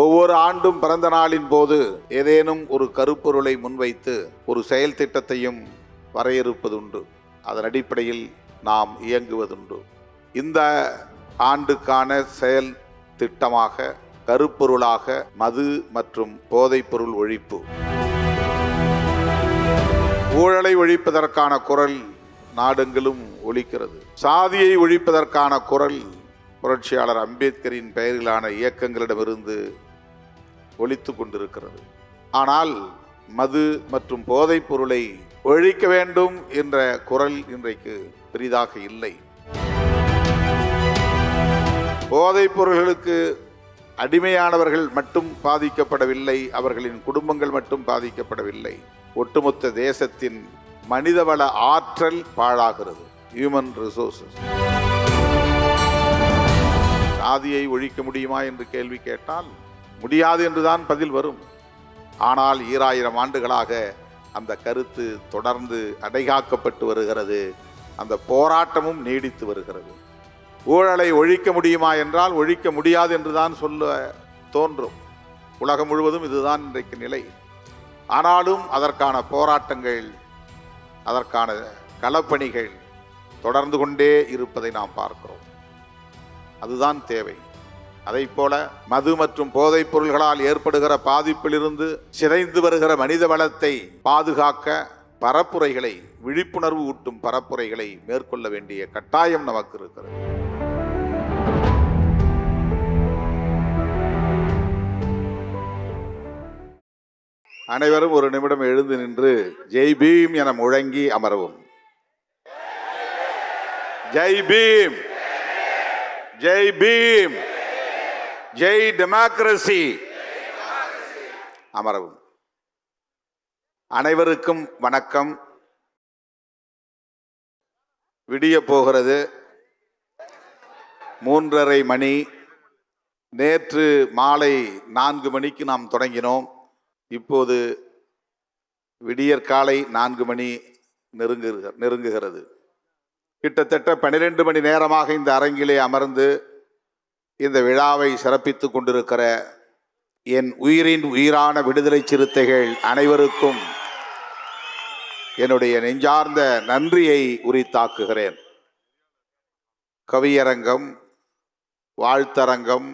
ஒவ்வொரு ஆண்டும் பிறந்த நாளின் போது ஏதேனும் ஒரு கருப்பொருளை முன்வைத்து ஒரு செயல் திட்டத்தையும் வரையறுப்பதுண்டு. அதன் அடிப்படையில் நாம் இயங்குவதுண்டு. இந்த ஆண்டுக்கான செயல் திட்டமாக கருப்பொருளாக மது மற்றும் போதைப்பொருள் ஒழிப்பு. ஊழலை ஒழிப்பதற்கான குரல் நாடெங்கிலும் ஒழிக்கிறது சாதியை ஒழிப்பதற்கான குரல் புரட்சியாளர் அம்பேத்கரின் பெயரிலான இயக்கங்களிடமிருந்து ஒழித்து கொண்டிருக்கிறது. ஆனால் மது மற்றும் போதைப் பொருளை ஒழிக்க வேண்டும் என்ற குரல் இன்றைக்கு பெரிதாக இல்லை. போதைப் பொருள்களுக்கு அடிமையானவர்கள் மட்டும் பாதிக்கப்படவில்லை அவர்களின் குடும்பங்கள் மட்டும் பாதிக்கப்படவில்லை. ஒட்டுமொத்த தேசத்தின் மனிதவள ஆற்றல் பாழாகிறது. ஹியூமன் ரிசோர்சஸ் சாதியை ஒழிக்க முடியுமா என்று கேள்வி கேட்டால் முடியாது என்றுதான் பதில் வரும். ஆனால் ஈராயிரம் ஆண்டுகளாக அந்த கருத்து தொடர்ந்து அடைகாக்கப்பட்டு வருகிறது. அந்த போராட்டமும் நீடித்து வருகிறது. ஊழலை ஒழிக்க முடியுமா என்றால் ஒழிக்க முடியாது என்றுதான் சொல்ல தோன்றும். உலகம் முழுவதும் இதுதான் இன்றைக்கு நிலை. ஆனாலும் அதற்கான போராட்டங்கள் அதற்கான களப்பணிகள் தொடர்ந்து கொண்டே இருப்பதை நாம் பார்க்கிறோம். அதுதான் தேவை. அதை போல மது மற்றும் போதைப் பொருள்களால் ஏற்படுகிற பாதிப்பிலிருந்து சிதைந்து வருகிற மனித வளத்தை பாதுகாக்க பரப்புரைகளை விழிப்புணர்வு ஊட்டும் பரப்புரைகளை மேற்கொள்ள வேண்டிய கட்டாயம் நமக்கு இருக்கிறது அனைவரும் ஒரு நிமிடம் எழுந்து நின்று ஜெய் பீம் என முழங்கி அமரவும். ஜெய் பீம்! ஜெய் பீம்! ஜெய் டெமோக்ரசி அமரவும். அனைவருக்கும் வணக்கம். விடிய போகிறது மூன்றரை மணி. நேற்று மாலை நான்கு மணிக்கு நாம் தொடங்கினோம். இப்போது விடியற் காலை நான்கு மணி நெருங்குக நெருங்குகிறது. கிட்டத்தட்ட பன்னிரெண்டு மணி நேரமாக இந்த அரங்கிலே அமர்ந்து இந்த விழாவை சிறப்பித்து கொண்டிருக்கிற என் உயிரின் உயிரான விடுதலை சிறுத்தைகள் அனைவருக்கும் என்னுடைய நெஞ்சார்ந்த நன்றியை உரித்தாக்குகிறேன். கவியரங்கம் வாழ்த்தரங்கம்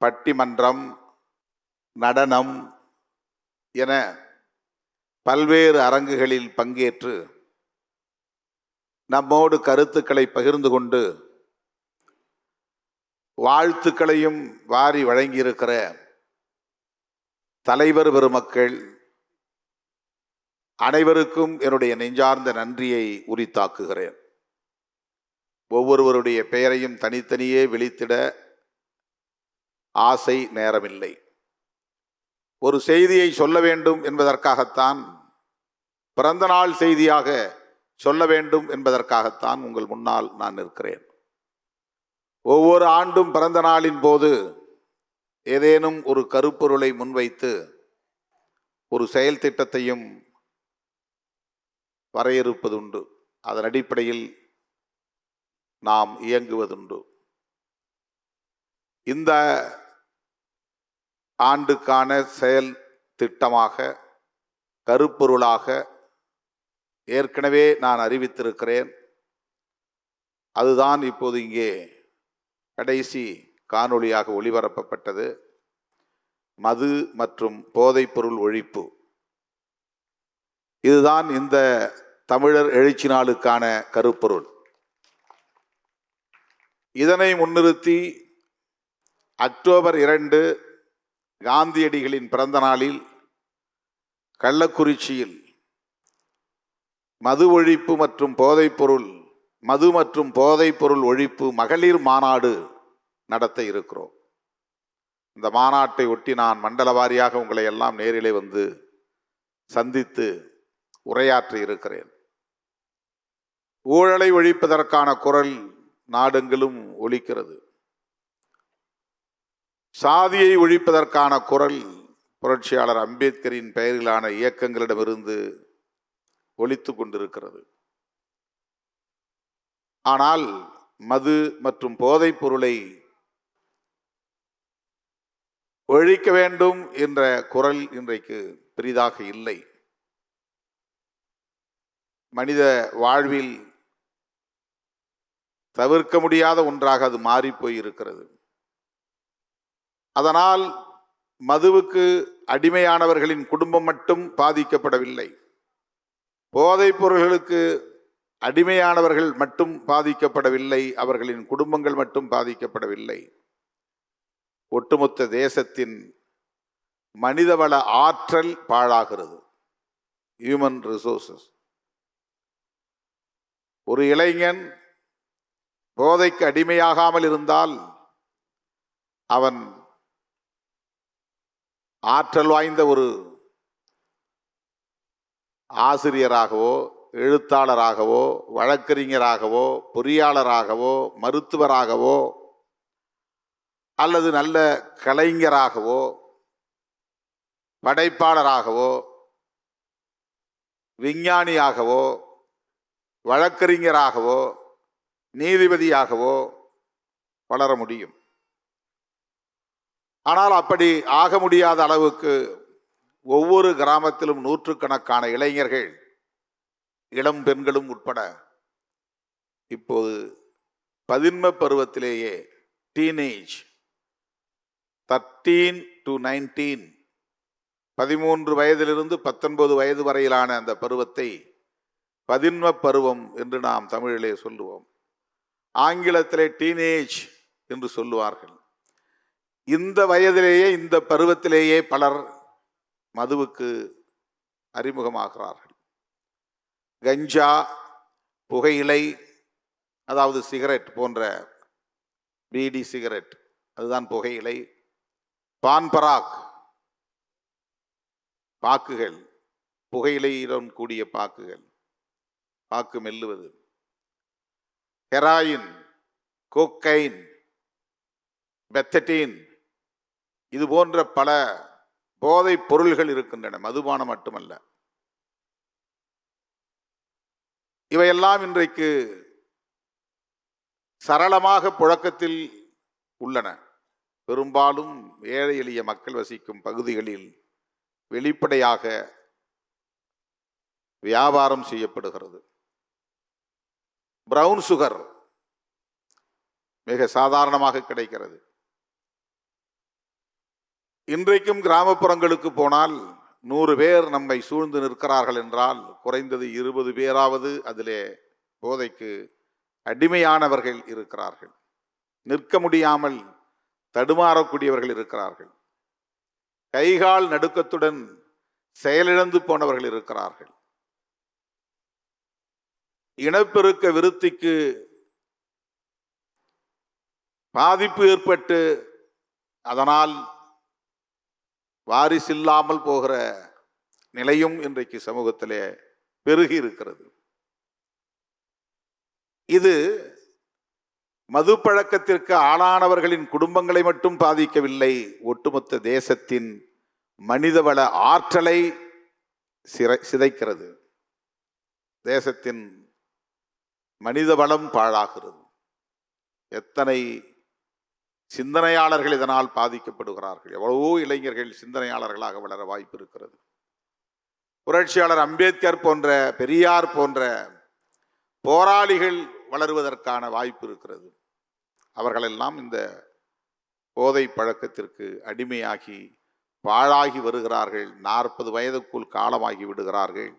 பட்டிமன்றம் நடனம் என பல்வேறு அரங்குகளில் பங்கேற்று நம்மோடு கருத்துக்களை பகிர்ந்து கொண்டு வாழ்த்துக்களையும் வாரி வழங்கியிருக்கிற தலைவர் பெருமக்கள் அனைவருக்கும் என்னுடைய நெஞ்சார்ந்த நன்றியை உரித்தாக்குகிறேன். ஒவ்வொருவருடைய பெயரையும் தனித்தனியே விழித்திட ஆசை நேரமில்லை. ஒரு செய்தியை சொல்ல வேண்டும் என்பதற்காகத்தான் பிறந்தநாள் செய்தியாக சொல்ல வேண்டும் என்பதற்காகத்தான் உங்கள் முன்னால் நான் நிற்கிறேன். ஒவ்வொரு ஆண்டும் பிறந்த நாளின் போது ஏதேனும் ஒரு கருப்பொருளை முன்வைத்து ஒரு செயல் திட்டத்தையும் வரையறுப்பதுண்டு. அதன் அடிப்படையில் நாம் இயங்குவதுண்டு. இந்த ஆண்டுக்கான செயல் திட்டமாக கருப்பொருளாக ஏற்கனவே நான் அறிவித்திருக்கிறேன். அதுதான் இப்போது இங்கே கடைசி காணொளியாக ஒளிபரப்பப்பட்டது மது மற்றும் போதைப்பொருள் ஒழிப்பு. இதுதான் இந்த தமிழர் எழுச்சி நாளுக்கான கருப்பொருள். இதனை முன்னிறுத்தி அக்டோபர் இரண்டு காந்தியடிகளின் பிறந்த நாளில் கள்ளக்குறிச்சியில் மது ஒழிப்பு மற்றும் போதைப்பொருள் மது மற்றும் போதைப்பொருள் ஒழிப்பு மகளிர் மாநாடு நடத்த இருக்கிறோம். இந்த மாநாட்டை ஒட்டி நான் மண்டல வாரியாக உங்களை எல்லாம் நேரிலே வந்து சந்தித்து உரையாற்றி இருக்கிறேன். ஊழலை ஒழிப்பதற்கான குரல் நாடெங்கிலும் ஒழிக்கிறது சாதியை ஒழிப்பதற்கான குரல் புரட்சியாளர் அம்பேத்கரின் பெயரிலான இயக்கங்களிடமிருந்து ஒழித்து கொண்டிருக்கிறது. ஆனால் மது மற்றும் போதைப் பொருளை ஒழிக்க வேண்டும் என்ற குரல் இன்றைக்கு பெரிதாக இல்லை. மனித வாழ்வில் தவிர்க்க முடியாத ஒன்றாக அது மாறிப்போய் இருக்கிறது. அதனால் மதுவுக்கு அடிமையானவர்களின் குடும்பம் மட்டும் பாதிக்கப்படவில்லை. போதைப் பொருள்களுக்கு அடிமையானவர்கள் மட்டும் பாதிக்கப்படவில்லை. அவர்களின் குடும்பங்கள் மட்டும் பாதிக்கப்படவில்லை. ஒட்டுமொத்த தேசத்தின் மனிதவள ஆற்றல் பாழாகிறது. ஹியூமன் ரிசோர்சஸ் ஒரு இளைஞன் போதைக்கு அடிமையாகாமல் இருந்தால் அவன் ஆற்றல் வாய்ந்த ஒரு ஆசிரியராகவோ எழுத்தாளராகவோ வழக்கறிஞராகவோ பொறியாளராகவோ மருத்துவராகவோ அல்லது நல்ல கலைஞராகவோ படைப்பாளராகவோ விஞ்ஞானியாகவோ வழக்கறிஞராகவோ நீதிபதியாகவோ வளர முடியும். ஆனால் அப்படி ஆக முடியாத அளவுக்கு ஒவ்வொரு கிராமத்திலும் நூற்றுக்கணக்கான இளைஞர்கள் இளம் பெண்களும் உட்பட இப்போது பதின்ம பருவத்திலேயே டீனேஜ் தர்டீன் டு நைன்டீன் பதிமூன்று வயதிலிருந்து பத்தொன்பது வயது வரையிலான அந்த பருவத்தை பதின்ம பருவம் என்று நாம் தமிழிலே சொல்லுவோம். ஆங்கிலத்திலே டீனேஜ் என்று சொல்லுவார்கள். இந்த வயதிலேயே இந்த பருவத்திலேயே பலர் மதுவுக்கு அறிமுகமாகிறார்கள். கஞ்சா புகையிலை அதாவது சிகரெட் போன்ற பீடி சிகரெட் அதுதான் புகையிலை. பான்பராக். பாக்குகள் புகையிலையுடன் கூடிய பாக்குகள். பாக்கு மெல்லுவது. ஹெராயின் கோக்கைன் பெத்தட்டீன் இது போன்ற பல போதைப் பொருள்கள் இருக்கின்றன. மதுபானம் மட்டுமல்ல. இவையெல்லாம் இன்றைக்கு சரளமாக புழக்கத்தில் உள்ளன. பெரும்பாலும் ஏழை எளிய மக்கள் வசிக்கும் பகுதிகளில் வெளிப்படையாக வியாபாரம் செய்யப்படுகிறது. பிரவுன் சுகர் மிக சாதாரணமாக கிடைக்கிறது. இன்றைக்கும் கிராமப்புறங்களுக்கு போனால் நூறு பேர் நம்மை சூழ்ந்து நிற்கிறார்கள் என்றால் குறைந்தது இருபது பேராவது அதிலே போதைக்கு அடிமையானவர்கள் இருக்கிறார்கள். நிற்க முடியாமல் தடுமாறக்கூடியவர்கள் இருக்கிறார்கள். கைகால் நடுக்கத்துடன் செயலிழந்து போனவர்கள் இருக்கிறார்கள். இனப்பெருக்க விருத்திக்கு பாதிப்பு ஏற்பட்டு அதனால் வாரிசில்லாமல் போகிற நிலையும் இன்றைக்கு சமூகத்திலே பெருகி இருக்கிறது. இது மது பழக்கத்திற்கு ஆளானவர்களின் குடும்பங்களை மட்டும் பாதிக்கவில்லை. ஒட்டுமொத்த தேசத்தின் மனிதவள ஆற்றலை சிறை சிதைக்கிறது. தேசத்தின் மனிதவளம் பாழாகிறது. எத்தனை சிந்தனையாளர்கள் இதனால் பாதிக்கப்படுகிறார்கள். எவ்வளவோ இளைஞர்கள் சிந்தனையாளர்களாக வளர வாய்ப்பு இருக்கிறது. புரட்சியாளர் அம்பேத்கர் போன்ற பெரியார் போன்ற போராளிகள் வளருவதற்கான வாய்ப்பு இருக்கிறது. அவர்களெல்லாம் இந்த போதை பழக்கத்திற்கு அடிமையாகி பாழாகி வருகிறார்கள். நாற்பது வயதுக்குள் காலமாகி விடுகிறார்கள்.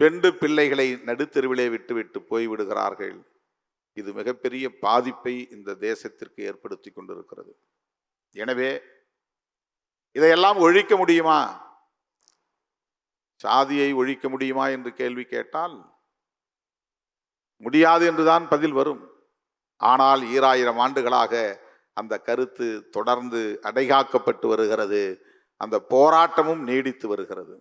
பெண்டு பிள்ளைகளை நடுத்தெருவிலே விட்டுவிட்டு போய்விடுகிறார்கள் இது மிகப்பெரிய பாதிப்பை இந்த தேசத்திற்கு ஏற்படுத்தி கொண்டிருக்கிறது. எனவே இதையெல்லாம் ஒழிக்க முடியுமா? சாதியை ஒழிக்க முடியுமா என்று கேள்வி கேட்டால் முடியாது என்றுதான் பதில் வரும். ஆனால் ஈராயிரம் ஆண்டுகளாக அந்த கருத்து தொடர்ந்து அடைகாக்கப்பட்டு வருகிறது. அந்த போராட்டமும் நீடித்து வருகிறது.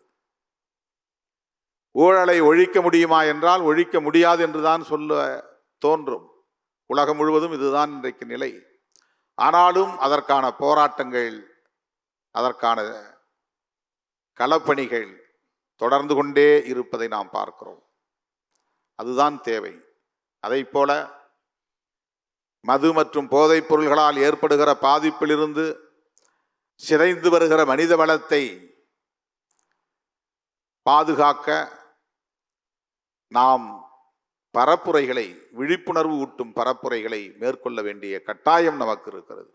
ஊழலை ஒழிக்க முடியுமா என்றால் ஒழிக்க முடியாது என்றுதான் சொல்ல தோன்றும். உலகம் முழுவதும் இதுதான் இன்றைக்கு நிலை. ஆனாலும் அதற்கான போராட்டங்கள் அதற்கான களப்பணிகள் தொடர்ந்து கொண்டே இருப்பதை நாம் பார்க்கிறோம். அதுதான் தேவை. அதைப் போல மது மற்றும் போதைப் பொருள்களால் ஏற்படுகிற பாதிப்பிலிருந்து சிதைந்து வருகிற மனித வளத்தை பாதுகாக்க நாம் பரப்புரைகளை விழிப்புணர்வு ஊட்டும் பரப்புரைகளை மேற்கொள்ள வேண்டிய கட்டாயம் நமக்கு இருக்கிறது.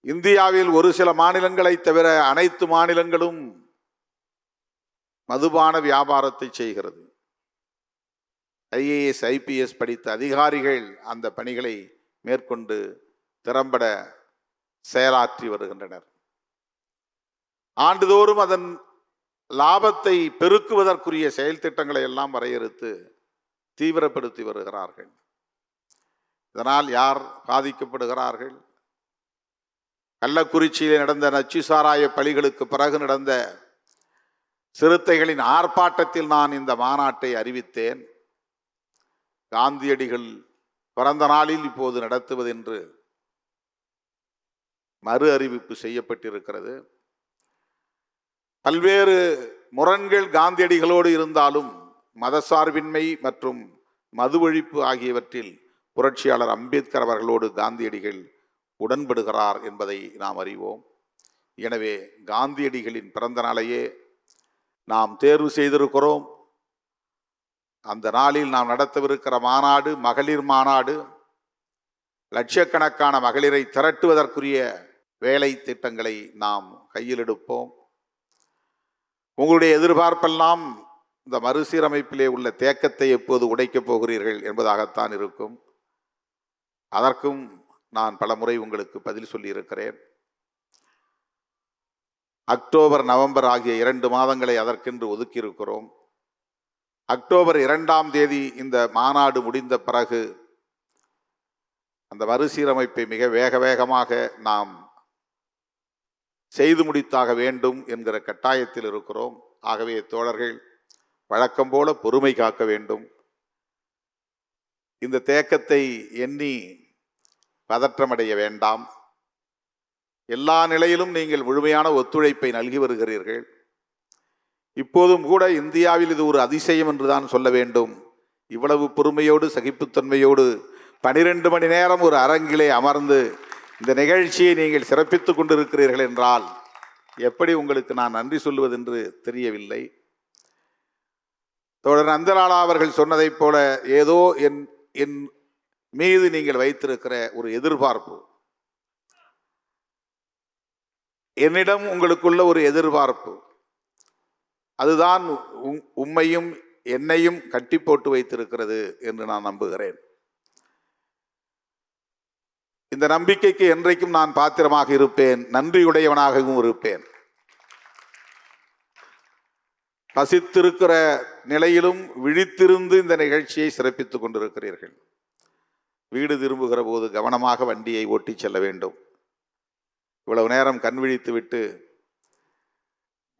இந்தியாவில் ஒரு சில மாநிலங்களை தவிர அனைத்து மாநிலங்களும் மதுபான வியாபாரத்தை செய்கிறது. ஐஏஎஸ் ஐபிஎஸ் படித்த அதிகாரிகள் அந்த பணிகளை மேற்கொண்டு திறம்பட செயலாற்றி வருகின்றனர். ஆண்டுதோறும் அதன் லாபத்தை பெருக்குவதற்குரிய செயல் திட்டங்களை எல்லாம் வரையறுத்து தீவிரப்படுத்தி வருகிறார்கள். இதனால் யார் பாதிக்கப்படுகிறார்கள்? கள்ளக்குறிச்சியில் நடந்த நச்சு சாராய பலிகளுக்கு பிறகு நடந்த சிறுத்தைகளின் ஆர்ப்பாட்டத்தில் நான் இந்த மாநாட்டை அறிவித்தேன். காந்தியடிகள் பிறந்த நாளில் இப்போது நடத்துவது என்று மறு அறிவிப்பு செய்யப்பட்டிருக்கிறது. பல்வேறு முரண்கள் காந்தியடிகளோடு இருந்தாலும் மதசார்பின்மை மற்றும் மது ஒழிப்பு ஆகியவற்றில் புரட்சியாளர் அம்பேத்கர் அவர்களோடு காந்தியடிகள் உடன்படுகிறார் என்பதை நாம் அறிவோம். எனவே காந்தியடிகளின் பிறந்த நாளையே நாம் தேர்வு செய்திருக்கிறோம். அந்த நாளில் நாம் நடத்தவிருக்கிற மாநாடு மகளிர் மாநாடு லட்சக்கணக்கான மகளிரை திரட்டுவதற்குரிய வேலை திட்டங்களை நாம் கையில் எடுப்போம். உங்களுடைய எதிர்பார்ப்பெல்லாம் இந்த மறுசீரமைப்பிலே உள்ள தேக்கத்தை எப்போது உடைக்கப் போகிறீர்கள் என்பதாகத்தான் இருக்கும். அதற்கும் நான் பலமுறை உங்களுக்கு பதில் சொல்லியிருக்கிறேன். அக்டோபர் நவம்பர் ஆகிய இரண்டு மாதங்களை அதற்கென்று ஒதுக்கியிருக்கிறோம். அக்டோபர் இரண்டாம் தேதி இந்த மாநாடு முடிந்த பிறகு அந்த மறுசீரமைப்பை மிக வேக வேகமாக நாம் செய்து முடித்தாக வேண்டும் என்கிற கட்டாயத்தில் இருக்கிறோம். ஆகவே தோழர்கள் வழக்கம் போல பொறுமை காக்க வேண்டும். இந்த தேக்கத்தை எண்ணி பதற்றமடைய வேண்டாம். எல்லா நிலையிலும் நீங்கள் முழுமையான ஒத்துழைப்பை நல்கி வருகிறீர்கள். இப்போதும் கூட இந்தியாவில் இது ஒரு அதிசயம் என்று தான் சொல்ல வேண்டும். இவ்வளவு பொறுமையோடு சகிப்புத்தன்மையோடு பனிரெண்டு மணி நேரம் ஒரு அரங்கிலே அமர்ந்து இந்த நிகழ்ச்சியை நீங்கள் சிறப்பித்து கொண்டிருக்கிறீர்கள் என்றால் எப்படி உங்களுக்கு நான் நன்றி சொல்லுவதென்று தெரியவில்லை. தோழர் நந்தலாலா அவர்கள் சொன்னதைப் போல ஏதோ என் என் மீது நீங்கள் வைத்திருக்கிற ஒரு எதிர்பார்ப்பு. என்னிடம் உங்களுக்குள்ள ஒரு எதிர்பார்ப்பு. அதுதான் உம்- உம்மையும் என்னையும் கட்டி போட்டு வைத்திருக்கிறது என்று நான் நம்புகிறேன். இந்த நம்பிக்கைக்கு என்றைக்கும் நான் பாத்திரமாக இருப்பேன். நன்றியுடையவனாகவும் இருப்பேன். பசித்திருக்கிற நிலையிலும் விழித்திருந்து இந்த நிகழ்ச்சியை சிறப்பித்துக் கொண்டிருக்கிறீர்கள். வீடு திரும்புகிற போது கவனமாக வண்டியை ஓட்டிச் செல்ல வேண்டும். இவ்வளவு நேரம் கண் விழித்து விட்டு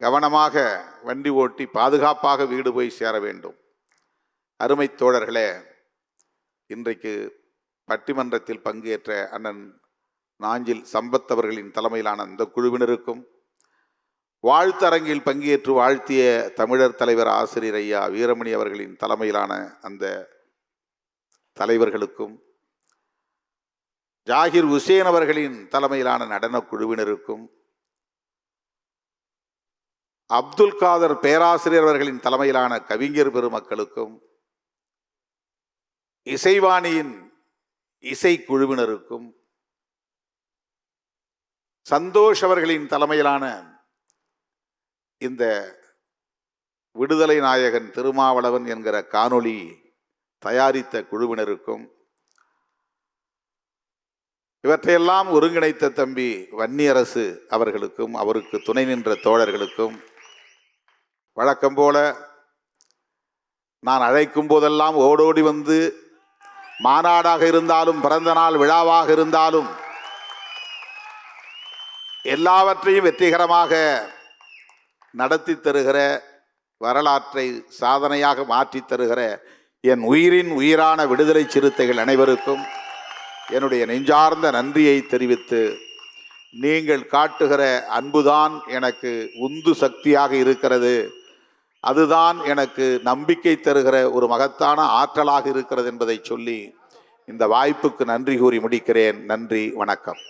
கவனமாக வண்டி ஓட்டி பாதுகாப்பாக வீடு போய் சேர வேண்டும். அருமை தோழர்களே இன்றைக்கு பட்டிமன்றத்தில் பங்கேற்ற அண்ணன் நாஞ்சில் சம்பத் அவர்களின் தலைமையிலான அந்த குழுவினருக்கும் வாழ்த்தரங்கில் பங்கேற்று வாழ்த்திய தமிழர் தலைவர் ஆசிரியர் ஐயா வீரமணி அவர்களின் தலைமையிலான அந்த தலைவர்களுக்கும் ஜாகிர் உசேன் அவர்களின் தலைமையிலான நடனக் குழுவினருக்கும் அப்துல் காதர் பேராசிரியர் அவர்களின் தலைமையிலான கவிஞர் பெருமக்களுக்கும் இசைவாணியின் இசைக்குழுவினருக்கும் சந்தோஷ் அவர்களின் தலைமையிலான இந்த விடுதலை நாயகன் திருமாவளவன் என்கிற காணொளி தயாரித்த குழுவினருக்கும் இவற்றையெல்லாம் ஒருங்கிணைத்த தம்பி வன்னியரசு அவர்களுக்கும் அவருக்கு துணை நின்ற தோழர்களுக்கும் வழக்கம் போல நான் அழைக்கும் போதெல்லாம் ஓடோடி வந்து மாநாடாக இருந்தாலும் பிறந்த நாள் விழாவாக இருந்தாலும் எல்லாவற்றையும் வெற்றிகரமாக நடத்தி தருகிற வரலாற்றை சாதனையாக மாற்றித் தருகிற என் உயிரின் உயிரான விடுதலை சிறுத்தைகள் அனைவருக்கும் என்னுடைய நெஞ்சார்ந்த நன்றியை தெரிவித்து நீங்கள் காட்டுகிற அன்புதான் எனக்கு உந்து சக்தியாக இருக்கிறது. அதுதான் எனக்கு நம்பிக்கை தருகிற ஒரு மகத்தான ஆற்றலாக இருக்கிறது என்பதை சொல்லி இந்த வாய்ப்புக்கு நன்றி கூறி முடிக்கிறேன். நன்றி வணக்கம்.